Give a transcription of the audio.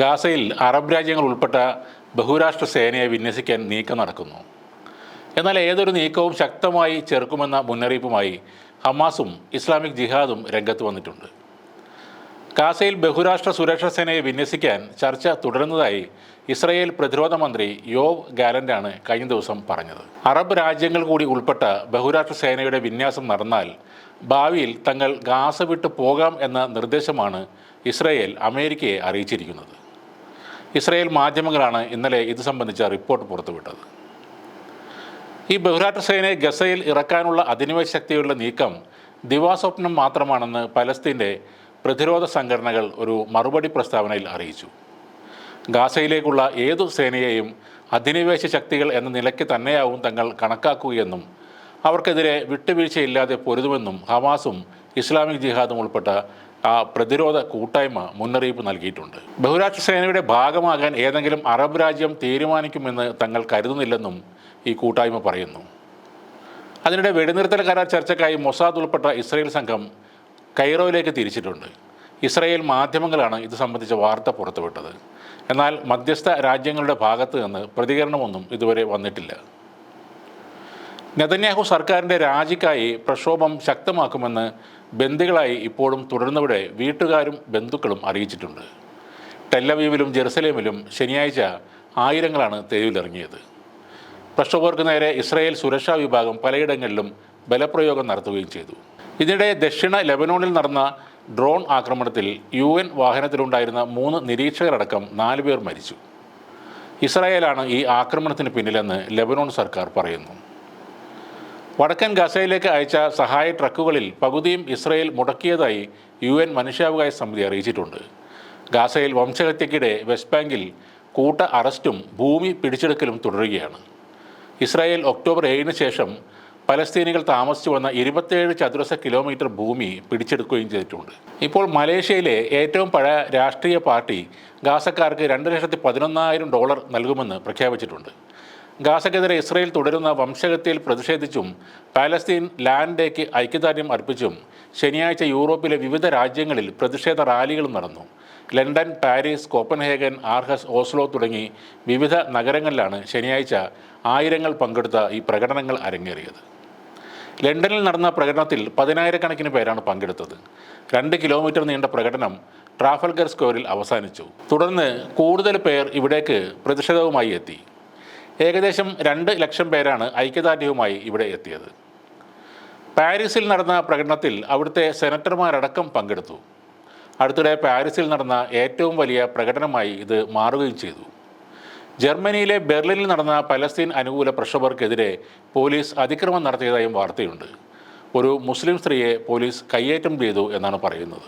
ഗാസയിൽ അറബ് രാജ്യങ്ങൾ ഉൾപ്പെട്ട ബഹുരാഷ്ട്ര സേനയെ വിന്യസിക്കാൻ നീക്കം നടക്കുന്നു. എന്നാൽ ഏതൊരു നീക്കവും ശക്തമായി ചെറുക്കുമെന്ന മുന്നറിയിപ്പുമായി ഹമാസും ഇസ്ലാമിക് ജിഹാദും രംഗത്ത് വന്നിട്ടുണ്ട്. ഗാസയിൽ ബഹുരാഷ്ട്ര സുരക്ഷാ സേനയെ വിന്യസിക്കാൻ ചർച്ച തുടരുന്നതായി ഇസ്രയേൽ പ്രതിരോധ മന്ത്രി യോവ് ഗാലന്റാണ് കഴിഞ്ഞ ദിവസം പറഞ്ഞത്. അറബ് രാജ്യങ്ങൾ കൂടി ഉൾപ്പെട്ട ബഹുരാഷ്ട്ര സേനയുടെ വിന്യാസം നടന്നാൽ ഭാവിയിൽ തങ്ങൾ ഗാസ വിട്ടു പോകാം എന്ന നിർദ്ദേശമാണ് ഇസ്രയേൽ അമേരിക്കയെ അറിയിച്ചിരിക്കുന്നത്. ഇസ്രയേൽ മാധ്യമങ്ങളാണ് ഇന്നലെ ഇത് സംബന്ധിച്ച റിപ്പോർട്ട് പുറത്തുവിട്ടത്. ഈ ബഹുരാഷ്ട്ര സേനയെ ഗസയിൽ ഇറക്കാനുള്ള അധിനിവേശ ശക്തിയുള്ള നീക്കം ദിവാസ്വപ്നം മാത്രമാണെന്ന് പലസ്തീന്റെ പ്രതിരോധ സംഘടനകൾ ഒരു മറുപടി പ്രസ്താവനയിൽ അറിയിച്ചു. ഗാസയിലേക്കുള്ള ഏതു സേനയെയും അധിനിവേശ ശക്തികൾ എന്ന നിലയ്ക്ക് തന്നെയാവും തങ്ങൾ കണക്കാക്കുകയെന്നും അവർക്കെതിരെ വിട്ടുവീഴ്ചയില്ലാതെ പൊരുതുമെന്നും ഹമാസും ഇസ്ലാമിക് ജിഹാദും ഉൾപ്പെട്ട ആ പ്രതിരോധ കൂട്ടായ്മ മുന്നറിയിപ്പ് നൽകിയിട്ടുണ്ട്. ബഹുരാഷ്ട്ര സേനയുടെ ഭാഗമാകാൻ ഏതെങ്കിലും അറബ് രാജ്യം തീരുമാനിക്കുമെന്ന് തങ്ങൾ കരുതുന്നില്ലെന്നും ഈ കൂട്ടായ്മ പറയുന്നു. അതിനിടെ വെടിനിർത്തൽ കരാർ ചർച്ചയ്ക്കായി മൊസാദ് ഉൾപ്പെട്ട ഇസ്രയേൽ സംഘം കൈറോയിലേക്ക് തിരിച്ചിട്ടുണ്ട്. ഇസ്രയേൽ മാധ്യമങ്ങളാണ് ഇത് സംബന്ധിച്ച വാർത്ത പുറത്തുവിട്ടത്. എന്നാൽ മധ്യസ്ഥ രാജ്യങ്ങളുടെ ഭാഗത്ത് നിന്ന് പ്രതികരണമൊന്നും ഇതുവരെ വന്നിട്ടില്ല. നെതന്യാഹു സർക്കാരിന്റെ രാജിക്കായി പ്രക്ഷോഭം ശക്തമാക്കുമെന്ന് ബന്ദികളായി ഇപ്പോഴും തുടരുന്നവിടെ വീട്ടുകാരും ബന്ധുക്കളും അറിയിച്ചിട്ടുണ്ട്. ടെല്ലവീവിലും ജെറുസലേമിലും ശനിയാഴ്ച ആയിരങ്ങളാണ് തെരുവിലിറങ്ങിയത്. പ്രക്ഷോഭകർക്ക് നേരെ ഇസ്രായേൽ സുരക്ഷാ വിഭാഗം പലയിടങ്ങളിലും ബലപ്രയോഗം നടത്തുകയും ചെയ്തു. ഇതിനിടെ ദക്ഷിണ ലെബനോണിൽ നടന്ന ഡ്രോൺ ആക്രമണത്തിൽ യു എൻ വാഹനത്തിലുണ്ടായിരുന്ന മൂന്ന് നിരീക്ഷകരടക്കം നാലുപേർ മരിച്ചു. ഇസ്രായേലാണ് ഈ ആക്രമണത്തിന് പിന്നിലെന്ന് ലെബനോൺ സർക്കാർ പറയുന്നു. വടക്കൻ ഗസയിലേക്ക് അയച്ച സഹായ ട്രക്കുകളിൽ പകുതിയും ഇസ്രയേൽ മുടക്കിയതായി യു എൻ മനുഷ്യാവകാശ സമിതി അറിയിച്ചിട്ടുണ്ട്. ഗാസയിൽ വംശഹത്യക്കിടെ വെസ്റ്റ് ബാങ്കിൽ കൂട്ട അറസ്റ്റും ഭൂമി പിടിച്ചെടുക്കലും തുടരുകയാണ്. ഇസ്രായേൽ ഒക്ടോബർ ഏഴിന് ശേഷം പലസ്തീനികൾ താമസിച്ചു വന്ന ഇരുപത്തേഴ് ചതുരശ്ര കിലോമീറ്റർ ഭൂമി പിടിച്ചെടുക്കുകയും ചെയ്തിട്ടുണ്ട്. ഇപ്പോൾ മലേഷ്യയിലെ ഏറ്റവും പഴയ രാഷ്ട്രീയ പാർട്ടി ഗാസക്കാർക്ക് രണ്ട് ലക്ഷത്തി പതിനൊന്നായിരം ഡോളർ നൽകുമെന്ന് പ്രഖ്യാപിച്ചിട്ടുണ്ട്. ഗാസക്കെതിരെ ഇസ്രയേൽ തുടരുന്ന വംശഹത്യയിൽ പ്രതിഷേധിച്ചും പാലസ്തീൻ ലാൻഡ് ഡേക്ക് ഐക്യദാർഢ്യം അർപ്പിച്ചും ശനിയാഴ്ച യൂറോപ്പിലെ വിവിധ രാജ്യങ്ങളിൽ പ്രതിഷേധ റാലികളും നടന്നു. London Paris Copenhagen Aarhus Oslo തുടങ്ങി വിവിധ നഗരങ്ങളിലാണ് ശനിയാഴ്ച ആയിരങ്ങൾ പങ്കെടുത്ത ഈ പ്രകടനങ്ങൾ അരങ്ങേറിയത്. ലണ്ടനിൽ നടന്ന പ്രകടനത്തിൽ പതിനായിരക്കണക്കിന് പേരാണ് പങ്കെടുത്തത്. രണ്ട് കിലോമീറ്റർ നീണ്ട പ്രകടനം ട്രാഫൽഗർ സ്ക്വയറിൽ അവസാനിച്ചു. തുടർന്ന് കൂടുതൽ പേർ ഇവിടേക്ക് പ്രതിഷേധവുമായി എത്തി. ഏകദേശം രണ്ട് ലക്ഷം പേരാണ് ഐക്യദാർഢ്യവുമായി ഇവിടെ എത്തിയത്. പാരീസിൽ നടന്ന പ്രകടനത്തിൽ അവിടുത്തെ സെനറ്റർമാരടക്കം പങ്കെടുത്തു. അടുത്തിടെ പാരീസിൽ നടന്ന ഏറ്റവും വലിയ പ്രകടനമായി ഇത് മാറുകയും ചെയ്തു. ജർമ്മനിയിലെ ബെർലിനിൽ നടന്ന പലസ്തീൻ അനുകൂല പ്രഷവർക്കെതിരെ പോലീസ് അതിക്രമം നടത്തിയതായും വാർത്തയുണ്ട്. ഒരു മുസ്ലിം സ്ത്രീയെ പോലീസ് കയ്യേറ്റം ചെയ്തു എന്നാണ് പറയുന്നത്.